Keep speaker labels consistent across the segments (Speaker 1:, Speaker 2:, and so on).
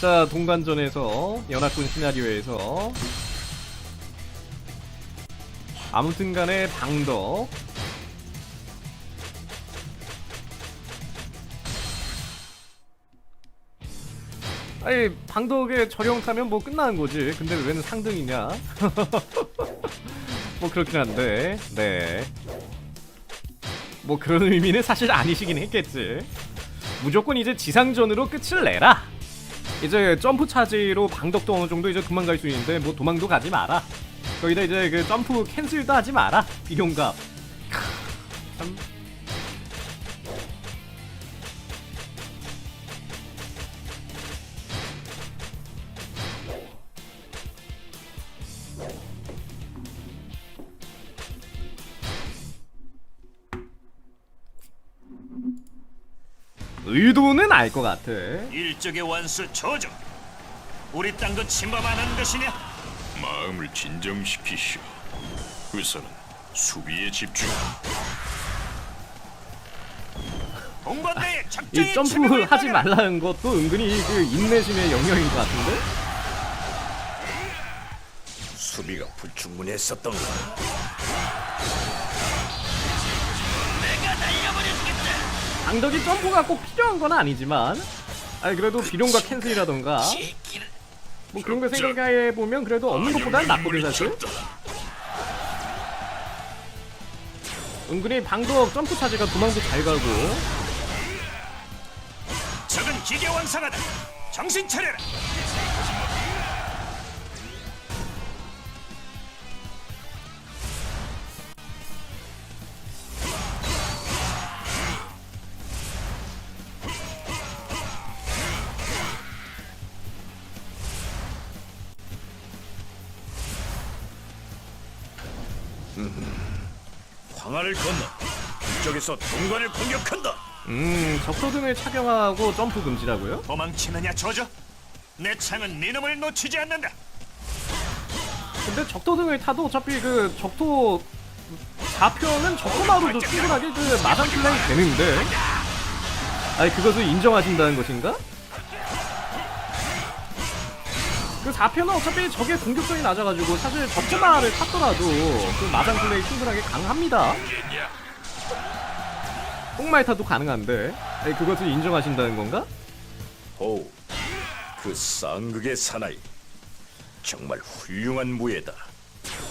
Speaker 1: 자 동관전에서 연합군 시나리오에서 아무튼간에 방덕. 아니 방덕에 저령 타면 뭐 끝나는 거지. 근데 왜는 상등이냐? 뭐 그렇긴 한데 네. 뭐 그런 의미는 사실 아니시긴 했겠지. 무조건 이제 지상전으로 끝을 내라 이제 점프 차지로 방덕도 어느 정도 이제 그만 갈수 있는데 뭐 도망도 가지 마라. 거기다 이제 그 점프 캔슬도 하지 마라. 크, 참 의도는 알 것 같아
Speaker 2: 일적의 완수 저주. 우리 땅도 침범하는 것이냐?
Speaker 3: 마음을 진정시키시오. 우선은 수비에 집중.
Speaker 2: 공관대의
Speaker 1: 이
Speaker 2: 작전이
Speaker 1: 점프 하지. 말라는 것도 은근히 그 인내심의 영역인 것 같은데?
Speaker 4: 수비가 불충분했었던 가
Speaker 1: 방덕이 점프가 꼭 필요한 건 아니지만 아니 그래도 비룡과 캔슬이라던가 뭐 그런 거 생각해 보면 그래도 없는 것보다는 낫거든 사실 은근히 방덕 점프 차지가 도망도 잘 가고
Speaker 2: 적은 기계왕상하다. 정신 차려라.
Speaker 4: 황하를 건너 북쪽에서 동관을 공격한다.
Speaker 1: 음 적소등을 착용하고 점프 금지라고요?
Speaker 2: 도망치느냐 저주? 내 창은 네 놈을 놓치지 않는다.
Speaker 1: 근데 적도등을 타도 어차피 그 적토 좌표는 적토마루도 충분하게 그 마상 플레이 되는데 아니 그것을 인정하신다는 것인가? 그 4편은 어차피 적의 공격성이 낮아가지고 사실 적토마를 탔더라도 그 마상 플레이 충분하게 강합니다 뽕말 타도 가능한데 아니 그것을 인정하신다는 건가?
Speaker 4: 오, 그 쌍극의 사나이 정말 훌륭한 무예다.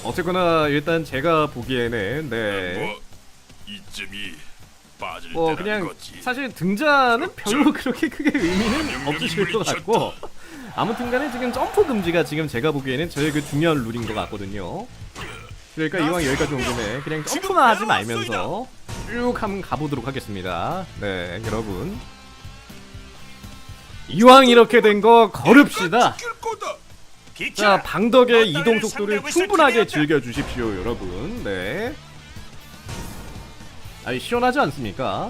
Speaker 1: 어쨌거나 일단 제가 보기에는 네
Speaker 3: 뭐 이쯤이 빠질
Speaker 1: 뭐
Speaker 3: 때라는
Speaker 1: 그냥
Speaker 3: 거지.
Speaker 1: 사실 등자는 별로 그렇게 크게 의미는 없으실 것 같고 아무튼간에 지금 점프 금지가 지금 제가 보기에는 제일 그 중요한 룰인 것 같거든요. 그러니까 이왕 여기까지 온 김에 그냥 점프만 하지 말면서 쭉 한번 가보도록 하겠습니다. 네 여러분 이왕 이렇게 된거 걸읍시다. 자. 방덕의
Speaker 2: 너
Speaker 1: 이동 속도를 충분하게. 즐겨주십시오 여러분 네 아니 시원하지 않습니까?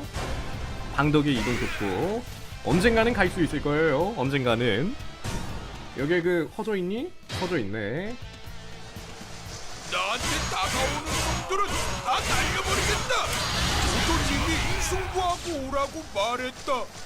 Speaker 1: 방덕의 이동 속도 언젠가는 갈 수 있을 거예요 언젠가는 여기에 그 허져 있니? 허져 있네
Speaker 5: 나한테 다가오는 놈들은 다 날려버리겠다. 조조님이 승부하고 오라고 말했다.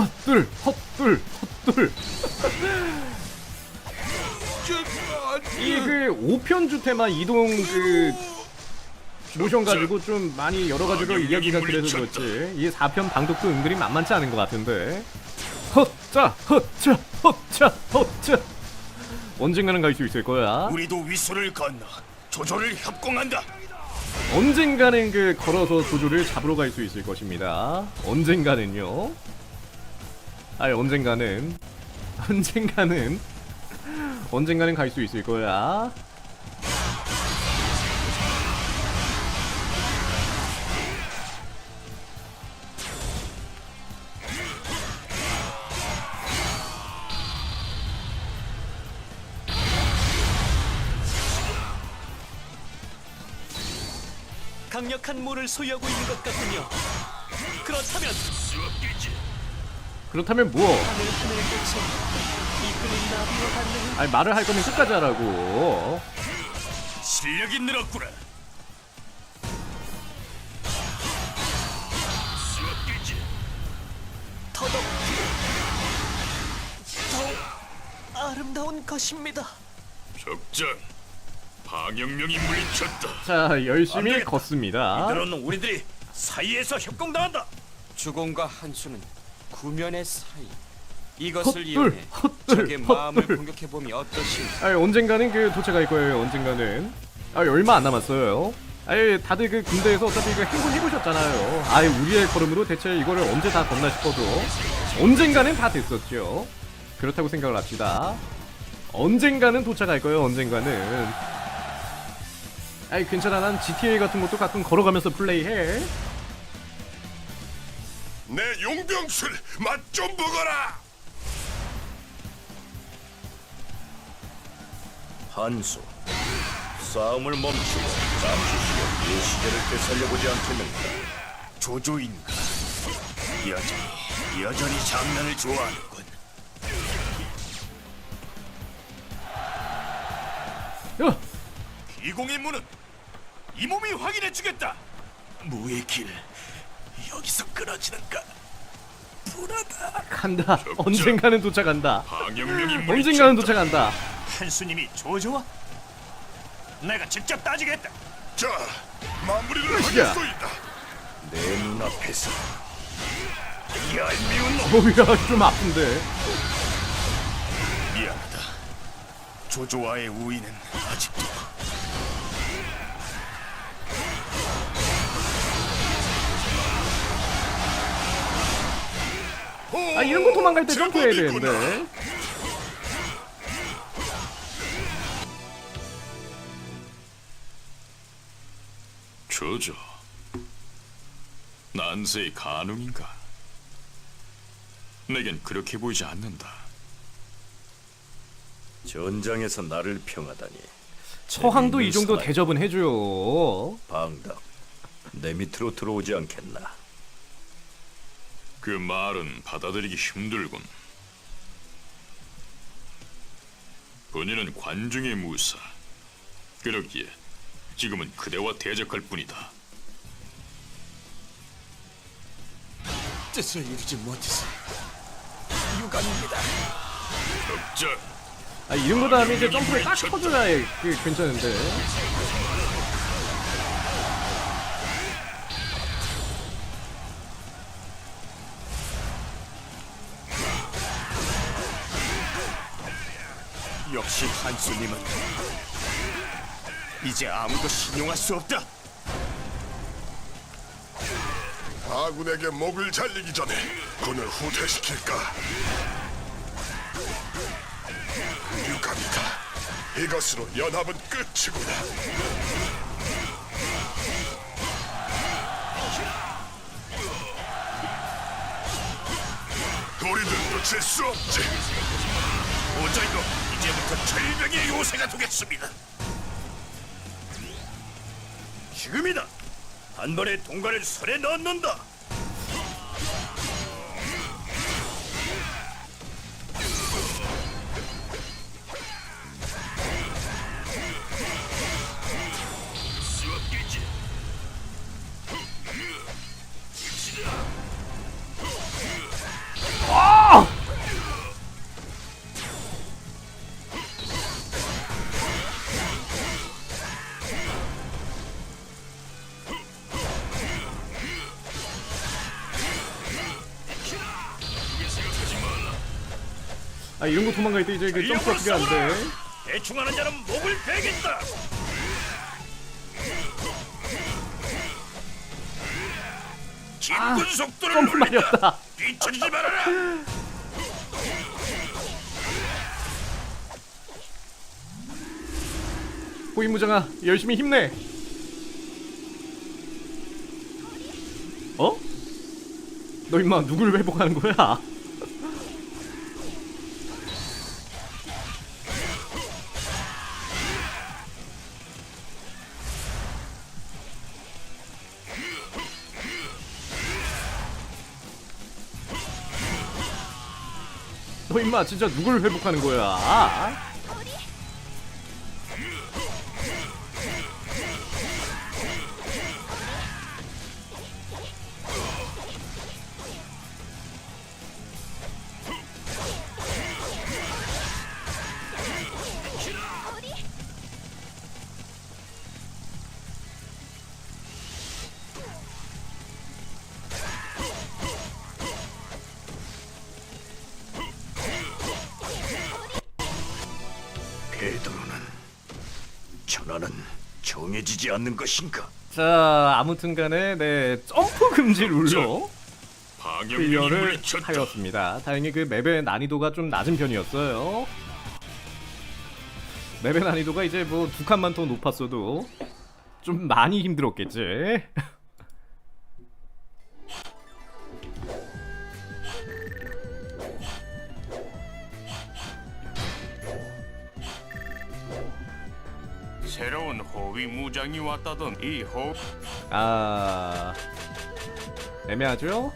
Speaker 1: 헛둘 헛둘 헛둘
Speaker 5: 제발.
Speaker 1: 이그 5편 주테만 이동 그 모션 가지고 좀 많이 여러 가지로 이야기가 그래서 그렇지. 이 4편 방독도 은근히 만만치 않은 것 같은데. 헛자 헛자 헛자 헛자. 언젠가는 갈 수 있을 거야.
Speaker 2: 우리도 위소를 건너 조조를 협공한다.
Speaker 1: 언젠가는 그 걸어서 조조를 잡으러 갈 수 있을 것입니다. 언젠가는요 아니 언젠가는 언젠가는 언젠가는 갈 수 있을 거야.
Speaker 6: 강력한 몸을 소유하고 있는 것 같군요. 그렇다면
Speaker 3: 수업겠지.
Speaker 1: 그렇다면 뭐? 아니 말을 할 거면 끝까지 하라고.
Speaker 2: 실력이 늘었구나.
Speaker 6: 더 아름다운 것입니다.
Speaker 3: 적장. 방영명이 물리쳤다.
Speaker 4: 자안
Speaker 1: 열심히. 걷습니다.
Speaker 4: 이들은 우리들이 사이에서 협공당한다.
Speaker 7: 주공과 한수는 구면의 사이. 이것을
Speaker 1: 헛들,
Speaker 7: 이용해
Speaker 1: 헛들,
Speaker 7: 적의 마음을
Speaker 1: 헛들.
Speaker 7: 공격해 보면 어떠신가?
Speaker 1: 아니 언젠가는 그 도착할 거예요. 언젠가는. 아 얼마 안 남았어요. 아니 다들 그 군대에서 어차피 그 행군 해보셨잖아요. 아예 우리의 걸음으로 대체 이거를 언제 다 건나 싶어도 언젠가는 다 됐었죠. 그렇다고 생각을 합시다. 언젠가는 도착할 거예요. 언젠가는. 아이 괜찮아 난 GTA 같은 것도 가끔 걸어가면서 플레이해.
Speaker 3: 내 용병술 맛 좀 보거라.
Speaker 4: 한수, 싸움을 멈추고 잠시 쉬어 이 시대를 되살려보지 않겠는가?
Speaker 2: 조조인가? 여전히 여전히 장난을 좋아하는군.
Speaker 1: 야,
Speaker 2: 이공의 문은 이 몸이 확인해 주겠다. 무의 길 여기서 끊어지는가? 불하다.
Speaker 1: 간다. 언젠가는 도착한다. 언젠가는 도착한다.
Speaker 2: 한수님이 조조와 내가 직접 따지겠다.
Speaker 3: 자, 마무리를. 하겠소이다.
Speaker 4: 내 눈앞에서
Speaker 2: 얄미운 놈.
Speaker 1: 오야 좀 아픈데.
Speaker 2: 미안하다. 조조와의 우위는 아직도
Speaker 1: 아 이런 거 도망갈 때 점프해야 되는데.
Speaker 3: 저저. 난세의 가능인가? 내겐 그렇게 보이지 않는다.
Speaker 4: 전장에서 나를 평하다니
Speaker 1: 처항도 이 정도 대접은 해줘요.
Speaker 4: 방당 내 밑으로 들어오지 않겠나?
Speaker 3: 그 말은 받아들이기 힘들군. 본인은 관중의 무사. 그러기에 지금은 그대와 대적할 뿐이다.
Speaker 7: 뜻을 이루지 못해서 유감입니다.
Speaker 3: 적자.
Speaker 1: 아 이런 거 다음에 이제 점프를 딱 쳐줘야 그 괜찮은데.
Speaker 2: 한수님은 이제 아무도 신용할 수 없다.
Speaker 3: 아군에게 목을 잘리기 전에 군을 후퇴시킬까? 유감이다. 이것으로 연합은 끝이구나. 우리들도 질수 없지.
Speaker 2: 오저이도 이제부터 절벽의 요새가 되겠습니다.
Speaker 4: 지금이다. 한 번에 동관을 설에 넣는다.
Speaker 1: 아 이런 거 도망갈 때 이제 그 점프가 그게 안 돼.
Speaker 4: 대충 하는 자는 목을 베겠다.
Speaker 2: 진군 속도를
Speaker 1: 점프. 말이었다.
Speaker 2: 뒤처지지 말아라.
Speaker 1: 호위무장아 열심히 힘내. 어? 너 임마 누굴 회복하는 거야? 임마 진짜 누굴 회복하는 거야?
Speaker 4: 정해지지 않는 것인가?
Speaker 1: 자 아무튼간에 네 점프 금지 룰로
Speaker 3: 물리쳤다.
Speaker 1: 하였습니다. 다행히 그 맵의 난이도가 좀 낮은 편이었어요. 맵의 난이도가 이제 뭐 두 칸만 더 높았어도 좀 많이 힘들었겠지.
Speaker 2: 새로운 호위 무장이 왔다던 이호
Speaker 1: 아 애매하죠?